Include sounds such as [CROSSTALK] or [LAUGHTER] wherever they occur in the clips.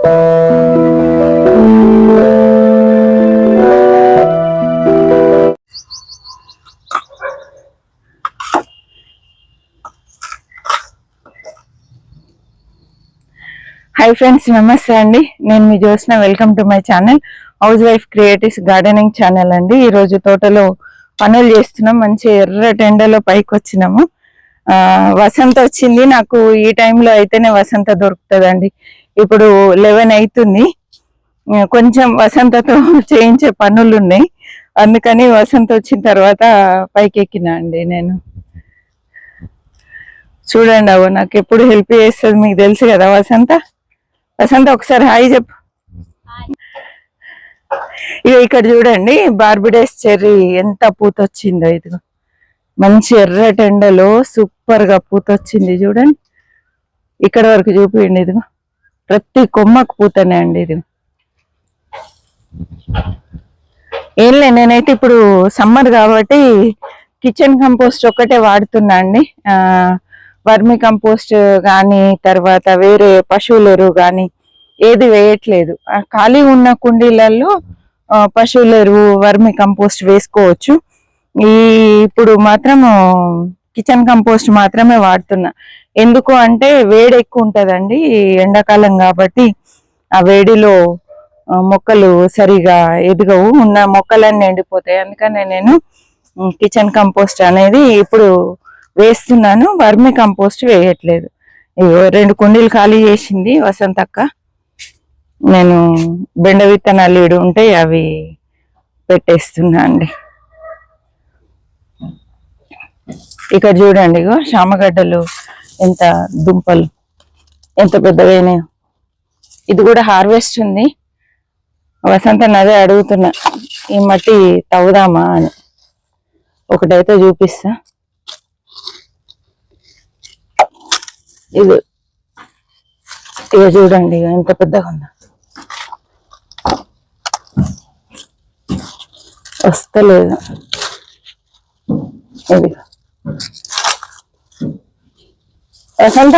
Hi friends నమస్తే అండి. నేను మీ చూసిన welcome to my channel housewife creatives gardening channel అండి ఈరోజు తోటలో పనులు చేస్తున్నాం. మంచి ఎర్ర టెండలో పైకి వచ్చినాము. వసంత వచ్చింది. నాకు ఈ టైంలో అయితేనే వసంత దొరుకుతుందండి. ఇప్పుడు లెవెన్ అవుతుంది కొంచెం వసంతతో [LAUGHS] చేయించే పనులు ఉన్నాయి అందుకని వసంత వచ్చిన తర్వాత పైకెక్కినా అండి నేను. చూడండి అవ్వ నాకు ఎప్పుడు హెల్ప్ చేస్తుంది మీకు తెలుసు కదా వసంత? వసంత ఒకసారి హాయ్ చెప్పు. ఇక ఇక్కడ చూడండి బార్బిడేస్ చెర్రీ ఎంత పూత వచ్చిందో ఇది మంచి ఎర్రటెండలో సూపర్గా పూతొచ్చింది పూత వచ్చింది చూడండి. ఇక్కడ వరకు చూపించండి ఇదిగో. ప్రతి కొమ్మకు పూతనే అండి ఇది. ఏంలే నేనైతే ఇప్పుడు సమ్మర్ కాబట్టి కిచెన్ కంపోస్ట్ ఒక్కటే వాడుతున్నా అండి. వర్మి కంపోస్ట్ కానీ తర్వాత వేరే పశువుల ఎరువు కానీ ఏది వేయట్లేదు. ఖాళీ ఉన్న కుండీలలో పశువులరు పశువుల ఎరువు వర్మి కంపోస్ట్ వేసుకోవచ్చు. ఈ ఇప్పుడు మాత్రము కిచెన్ కంపోస్ట్ మాత్రమే వాడుతున్నా. ఎందుకు అంటే వేడి ఎక్కువ ఉంటుందండి ఎండాకాలం కాబట్టి ఆ వేడిలో మొక్కలు సరిగా ఎదగవు. ఉన్న మొక్కలన్నీ ఎండిపోతాయి. అందుకనే నేను కిచెన్ కంపోస్ట్ అనేది ఇప్పుడు వేస్తున్నాను. వర్మి కంపోస్ట్ వేయట్లేదు. ఇగో రెండు కుండీలు ఖాళీ చేసింది వసంతక్క నేను బెండ విత్తనాలు ఈడు ఉంటే అవి పెట్టేస్తున్నా అండి ఇక్కడ చూడండి ఇగో శామగడ్డలు ఎంత దుంపలు ఎంత పెద్దగా ఇది కూడా హార్వెస్ట్ ఉంది. వసంత అదే అడుగుతున్నా ఈ మట్టి తవ్వుదామా అని ఒకటైతే చూపిస్తా. ఇది ఇక చూడండి ఇక ఎంత పెద్దగా ఉందా. వస్తలేదు. ఇది వసంత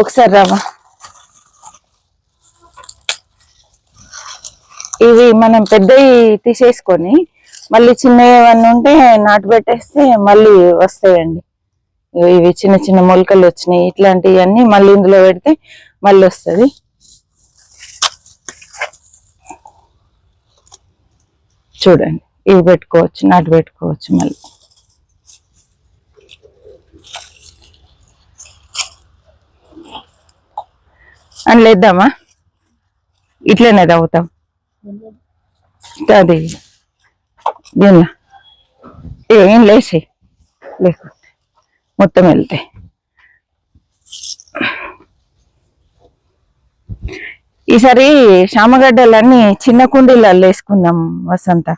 ఒకసారి రావా ఇవి మనం పెద్దవి తీసేసుకొని మళ్ళీ చిన్నవి ఏమన్నా ఉంటే నాటు పెట్టేస్తే మళ్ళీ వస్తాయండి. ఇవి చిన్న చిన్న మొలకలు వచ్చినాయి. ఇట్లాంటివన్నీ మళ్ళీ ఇందులో పెడితే మళ్ళీ వస్తుంది. చూడండి. ఇవి పెట్టుకోవచ్చు నాటు పెట్టుకోవచ్చు మళ్ళీ. అని లేద్దామా ఇట్లనే తాగుతాం అది. దీనిలో. ఏం లేచి లేకుంటే మొత్తం వెళ్తాయి ఈసారి శామగడ్డలన్నీ చిన్న కుండీలలో వేసుకుందాం వసంత.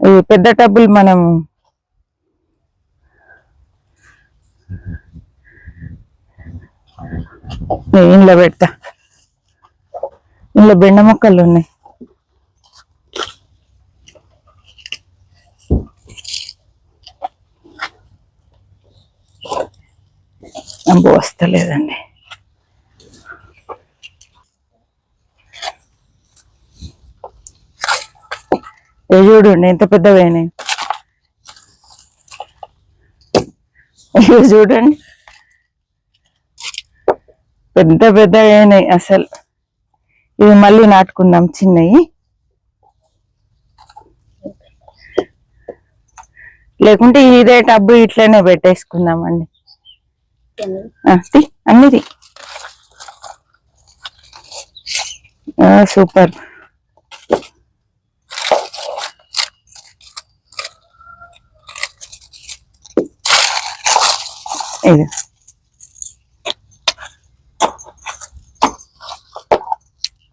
ఈ పెద్ద టబ్బులు మనం ఇంట్లో పెడతా. ఇంట్లో బెండ మొక్కలు ఉన్నాయి. అంబు వస్తలేదండి. ఏ చూడండి ఎంత పెద్దవైనాయి చూడండి. పెద్ద పెద్ద అయినాయి అసలు. ఇవి మళ్ళీ నాటుకుందాం చిన్నవి లేకుంటే ఇదే టబ్బు ఇట్లనే పెట్టేసుకుందామండి. అన్నిది అన్ని సూపర్. ఇది.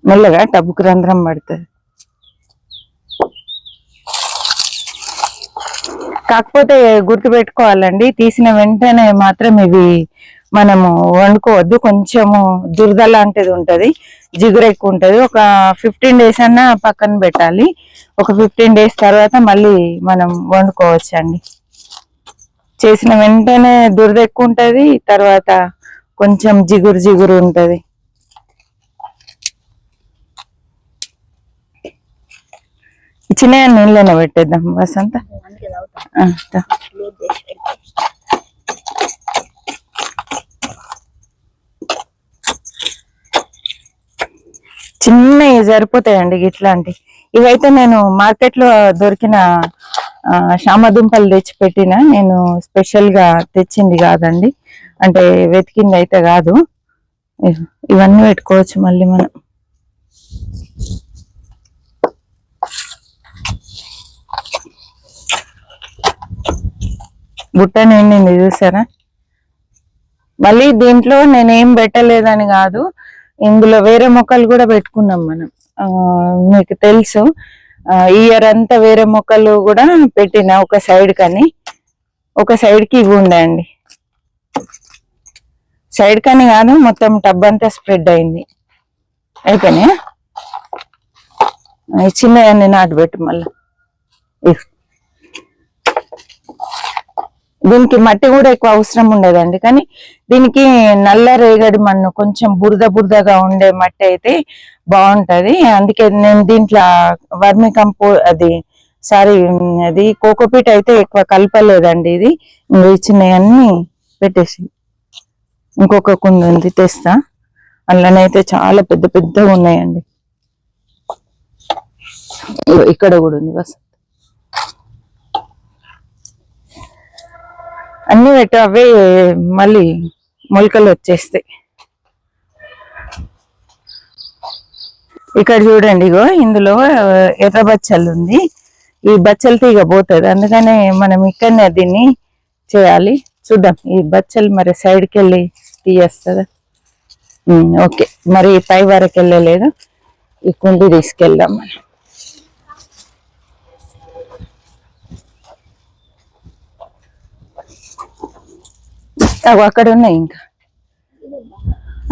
మెల్లగా టబ్బుకు రంధ్రం పడుతుంది. కాకపోతే గుర్తుపెట్టుకోవాలండి తీసిన వెంటనే మాత్రం ఇవి మనము వండుకోవద్దు. కొంచెము దురద లాంటిది ఉంటుంది జిగురు ఎక్కువ ఒక ఫిఫ్టీన్ డేస్ అన్నా పక్కన పెట్టాలి. ఒక ఫిఫ్టీన్ డేస్ తర్వాత మళ్ళీ మనం వండుకోవచ్చండి. చేసిన వెంటనే దురద ఎక్కువ ఉంటుంది తర్వాత కొంచెం జిగురు జిగురు ఉంటుంది. చిన్న నీళ్ళనే పెట్టేద్దాం. వసంత? అంతా చిన్నవి సరిపోతాయండి ఇట్లాంటి. ఇవైతే నేను మార్కెట్లో దొరికిన శామదుంపలు తెచ్చి పెట్టిన నేను స్పెషల్గా తెచ్చింది కాదండి. అంటే వెతికింది అయితే కాదు ఇవన్నీ పెట్టుకోవచ్చు మళ్ళీ మనం. బుట్ట నిండింది చూసారా? మళ్ళీ దీంట్లో నేనేం పెట్టలేదని కాదు ఇందులో వేరే మొక్కలు కూడా పెట్టుకున్నాం మనం. మీకు తెలుసు ఇయర్ అంతా వేరే మొక్కలు కూడా పెట్టిన ఒక సైడ్ కని ఒక సైడ్కి ఇవి ఉండండి సైడ్ కని కాదు మొత్తం టబ్ అంతా స్ప్రెడ్ అయింది. అయిపోయినాయా? ఈ చిన్నవన్నీ నాటు పెట్టు మళ్ళీ. దీనికి మట్టి కూడా ఎక్కువ అవసరం ఉండదండి. కానీ దీనికి నల్ల రేగడి మన్ను కొంచెం బురద బురదగా ఉండే మట్టి అయితే బాగుంటది. అందుకే నేను దీంట్లో వర్మి కంపో అది సారీ అది కోకోపీట్ అయితే ఎక్కువ కలపలేదండి ఇది. ఇచ్చినవన్నీ పెట్టేసి ఇంకొక కుండ ఉంది తెస్తా. అందులోనైతే చాలా పెద్ద పెద్దగా ఉన్నాయండి. ఇక్కడ కూడా ఉంది బస్. అన్ని పెట్టి అవే మళ్ళీ మొలకలు వచ్చేస్తాయి. ఇక్కడ చూడండి ఇగో ఇందులో ఎర్ర బచ్చలు ఉంది. ఈ బచ్చలు తీగ పోతుంది అందుకనే మనం ఇక్కడనే దీన్ని చేయాలి. చూద్దాం ఈ బచ్చలు మరి సైడ్కి వెళ్ళి తీయేస్తుందా ఓకే మరి పై వరకు వెళ్ళలేదు ఈ కుండి తీసుకెళ్దాం మనం. అవి అక్కడ ఉన్నాయి ఇంకా.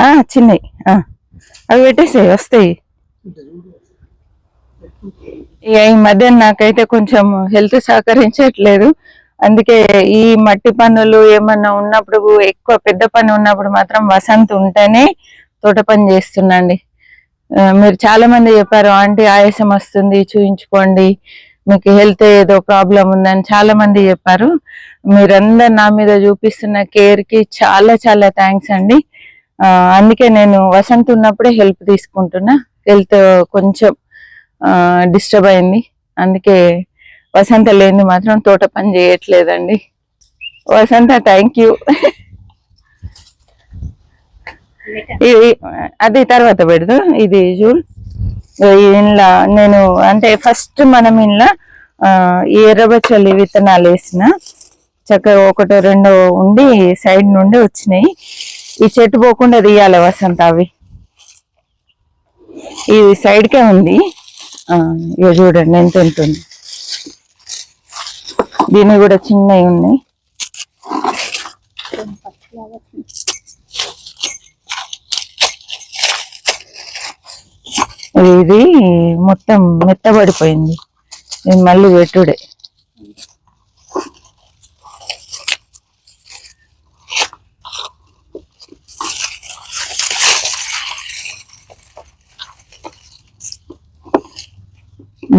ఆ చిన్నవి ఆ, అవి పెట్టేసాయి వస్తాయి. ఇక ఈ మధ్య నాకైతే కొంచెం హెల్త్ సహకరించట్లేదు. అందుకే ఈ మట్టి పనులు ఏమన్నా ఉన్నప్పుడు ఎక్కువ పెద్ద పని ఉన్నప్పుడు మాత్రం వసంత్ ఉంటేనే తోట పని చేస్తున్నాండి మీరు చాలా మంది చెప్పారు ఆంటీ ఆయాసం వస్తుంది చూయించుకోండి మీకు హెల్త్ ఏదో ప్రాబ్లం ఉందని చాలా మంది చెప్పారు. మీరందరు నా మీద చూపిస్తున్న కేర్కి చాలా చాలా థ్యాంక్స్ అండి. అందుకే నేను వసంత్ ఉన్నప్పుడే హెల్ప్ తీసుకుంటున్నా. హెల్త్ కొంచెం డిస్టర్బ్ అయింది. అందుకే వసంత లేని మాత్రం తోట పని చేయట్లేదండి. వసంత థ్యాంక్ యూ ఇది అది తర్వాత పెడదు. ఇది చూడు ఇంట్లో నేను అంటే ఫస్ట్ మనం ఇంట్లో ఎర్రబచ్చలి విత్తనాలు వేసిన. చక్కగా ఒకటో రెండో ఉండి సైడ్ నుండి వచ్చినాయి. ఈ చెట్టు పోకుండా తీయాలి వసంత అవి. ఇది సైడ్ కే ఉంది. ఆ, ఇక చూడండి ఎంత ఉంటుంది. దీని కూడా చిన్నవి ఉన్నాయి. ఇది మొత్తం మెత్తబడిపోయింది. ఇది మళ్ళీ పెట్టుడే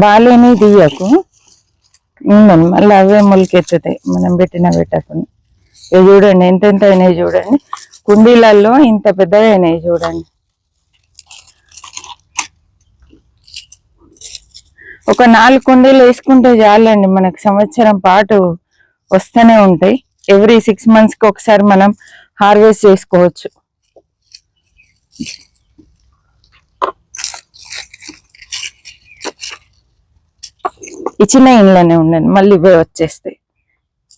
బాలేని తీయకు. మళ్ళీ అవే మొలకెత్తుతాయి. మనం పెట్టిన పెట్టకుండా. ఇవి చూడండి ఎంతెంత అయినాయి చూడండి. కుండీలలో ఇంత పెద్దగా అయినాయి చూడండి. ఒక నాలుగు కుండీలు వేసుకుంటే చాలండి మనకు సంవత్సరం పాటు వస్తూనే ఉంటాయి. ఎవ్రీ సిక్స్ మంత్స్కి ఒకసారి మనం హార్వెస్ట్ చేసుకోవచ్చు. ఈ చిన్న ఇంట్లోనే ఉండండి మళ్ళీ ఇవే వచ్చేస్తాయి.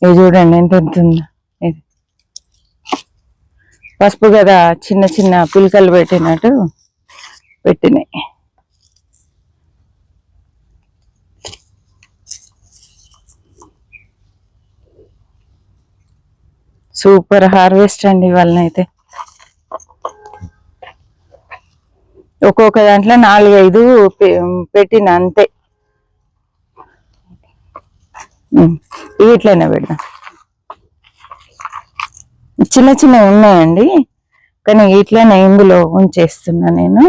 ఇవి చూడండి ఎంత ఎంత ఇది. పసుపు కదా చిన్న చిన్న పిలకలు పెట్టినట్టు పెట్టినాయి. సూపర్ హార్వెస్ట్ అండి వాళ్ళనైతే ఒక్కొక్క దాంట్లో నాలుగైదు పెట్టిన అంతే. ఇవి ఇట్లనే పెడదాం చిన్న చిన్నవి ఉన్నాయండి కానీ ఇట్లనే ఇందులో ఉంచేస్తున్నా నేను.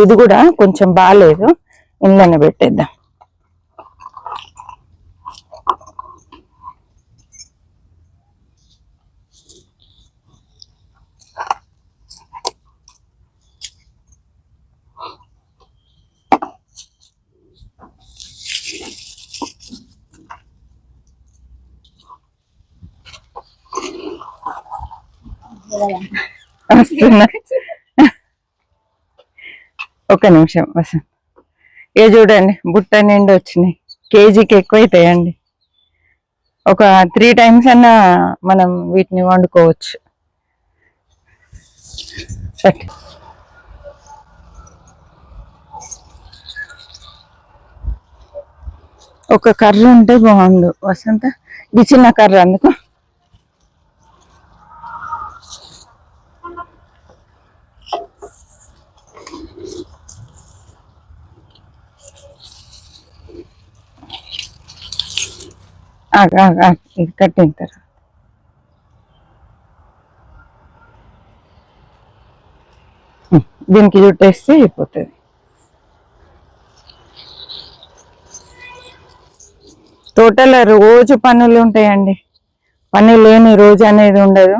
ఇది కూడా కొంచెం బాగాలేదు ఇందులోనే పెట్టేద్దాం. వస్తున్నా. ఒక నిమిషం వసంత్ ఏ చూడండి బుట్ట నిండి వచ్చినాయి. కేజీకి ఎక్కువ అవుతాయండి ఒక త్రీ టైమ్స్ అన్నా మనం వీటిని వండుకోవచ్చు. ఒక కర్ర ఉంటే బాగుండు. వసంత ఇది చిన్న కర్ర అందుకో. కట్టిన తర్వాత. దీనికి చుట్టేస్తే అయిపోతుంది. తోటలో రోజు పనులు ఉంటాయండి. పని లేని రోజు అనేది ఉండదు.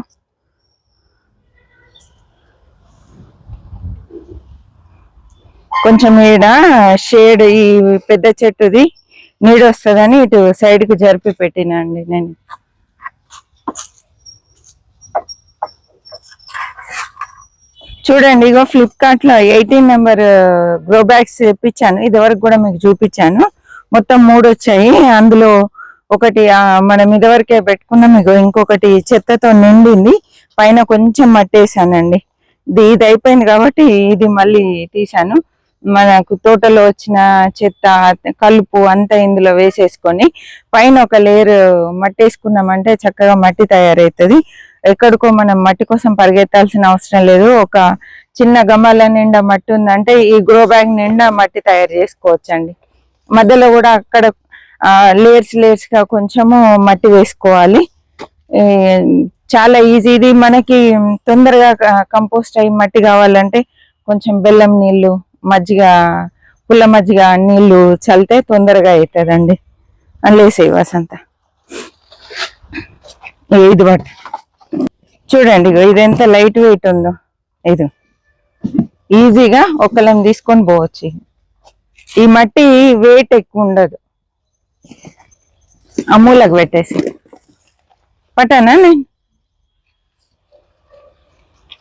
కొంచెం ఈడ షేడ్ ఈ పెద్ద చెట్టుది నీడ వస్తుందని ఇటు సైడ్కి జరిపి పెట్టినండి నేను. చూడండి ఇగో ఫ్లిప్కార్ట్లో ఎయిటీన్ నెంబర్ గ్రో బ్యాగ్స్ తెప్పించాను. ఇది వరకు కూడా మీకు చూపించాను. మొత్తం మూడు వచ్చాయి. అందులో ఒకటి మనం ఇదివరకే పెట్టుకున్నాం. ఇగో ఇంకొకటి చెత్తతో నిండింది. పైన కొంచెం మట్టేసానండి. ఇది ఇది అయిపోయింది కాబట్టి ఇది మళ్ళీ తీసాను మనకు తోటలో వచ్చిన చెత్త కలుపు అంతా ఇందులో వేసేసుకొని పైన ఒక లేయర్ మట్టి వేసుకున్నామంటే చక్కగా మట్టి తయారవుతుంది ఎక్కడికో మనం మట్టి కోసం పరిగెత్తాల్సిన అవసరం లేదు. ఒక చిన్న గమాల నిండా మట్టి ఉందంటే ఈ గ్రో బ్యాగ్ నిండా మట్టి తయారు చేసుకోవచ్చండి. మధ్యలో కూడా అక్కడ లేయర్స్ లేయర్స్గా కొంచెము మట్టి వేసుకోవాలి. చాలా ఈజీ ఇది. మనకి తొందరగా కంపోస్ట్ అయ్యి మట్టి కావాలంటే కొంచెం బెల్లం నీళ్ళు మజ్జిగ పుల్ల మజ్జిగ నీళ్ళు చల్లితే తొందరగా అవుతుందండి అల్లేసేయి వసంత. ఇది బట్ చూడండి ఇగో ఇది ఎంత లైట్ వెయిట్ ఉందో. ఇది. ఈజీగా ఒకళ్ళని తీసుకొని పోవచ్చు ఈ మట్టి వెయిట్ ఎక్కువ ఉండదు. అమూలకు పెట్టేసి. పట్టానా నేను?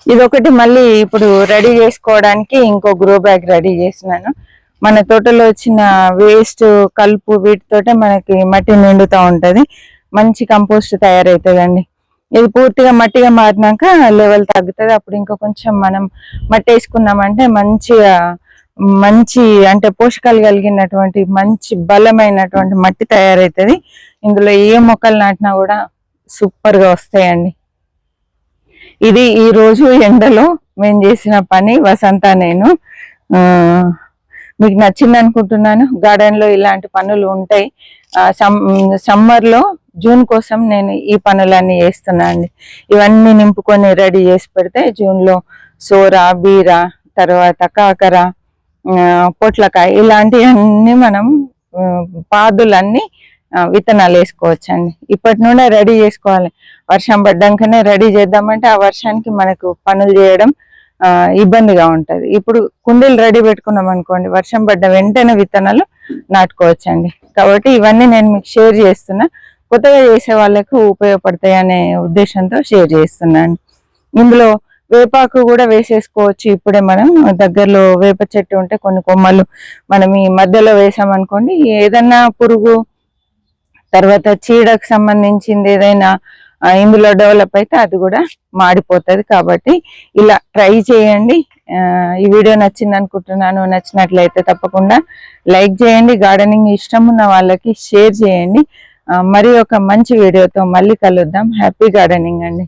ఇది ఒకటి మళ్ళీ ఇప్పుడు రెడీ చేసుకోవడానికి ఇంకో గ్రో బ్యాగ్ రెడీ చేసినాను. మన తోటలో వచ్చిన వేస్ట్ కలుపు వీటితోటే మనకి మట్టి నిండుతూ ఉంటుంది. మంచి కంపోస్ట్ తయారవుతుందండి ఇది పూర్తిగా మట్టిగా మారినాక లెవెల్ తగ్గుతుంది. అప్పుడు ఇంకా కొంచెం మనం మట్టి వేసుకున్నామంటే మంచిగా మంచి అంటే పోషకాలు కలిగినటువంటి మంచి బలమైనటువంటి మట్టి తయారవుతుంది ఇందులో ఏ మొక్కలు నాటినా కూడా సూపర్గా వస్తాయండి. ఇది ఈ రోజు ఎండలో మేము చేసిన పని వసంత నేను. మీకు నచ్చింది అనుకుంటున్నాను. గార్డెన్లో ఇలాంటి పనులు ఉంటాయి. సమ్మర్లో జూన్ కోసం నేను ఈ పనులన్నీ చేస్తున్నా అండి. ఇవన్నీ నింపుకొని రెడీ చేసి పెడితే జూన్లో సోర బీర తర్వాత కాకర పొట్లకాయ ఇలాంటివన్నీ మనం పాదులన్నీ విత్తనాలు వేసుకోవచ్చండి. ఇప్పటి నుండే రెడీ చేసుకోవాలి. వర్షం పడ్డాకనే రెడీ చేద్దామంటే ఆ వర్షానికి మనకు పనులు చేయడం ఇబ్బందిగా ఉంటుంది. ఇప్పుడు కుండీలు రెడీ పెట్టుకున్నాం అనుకోండి వర్షం పడ్డ వెంటనే విత్తనాలు నాటుకోవచ్చండి. కాబట్టి ఇవన్నీ నేను మీకు షేర్ చేస్తున్నా. కొత్తగా చేసే వాళ్ళకు ఉపయోగపడతాయి అనే ఉద్దేశంతో షేర్ చేస్తున్నాను. ఇందులో వేపాకు కూడా వేసేసుకోవచ్చు. ఇప్పుడే మనం దగ్గరలో వేప చెట్టు ఉంటే కొన్ని కొమ్మలు మనం ఈ మధ్యలో వేసామనుకోండి ఏదన్నా పురుగు తర్వాత చీడకు సంబంధించింది ఏదైనా ఇందులో డెవలప్ అయితే అది కూడా మాడిపోతుంది కాబట్టి ఇలా ట్రై చేయండి. ఈ వీడియో నచ్చింది అనుకుంటున్నాను నచ్చినట్లయితే తప్పకుండా లైక్ చేయండి గార్డెనింగ్ ఇష్టం ఉన్న వాళ్ళకి షేర్ చేయండి. మరి ఒక మంచి వీడియోతో మళ్ళీ కలుద్దాం. హ్యాపీ గార్డెనింగ్ అండి.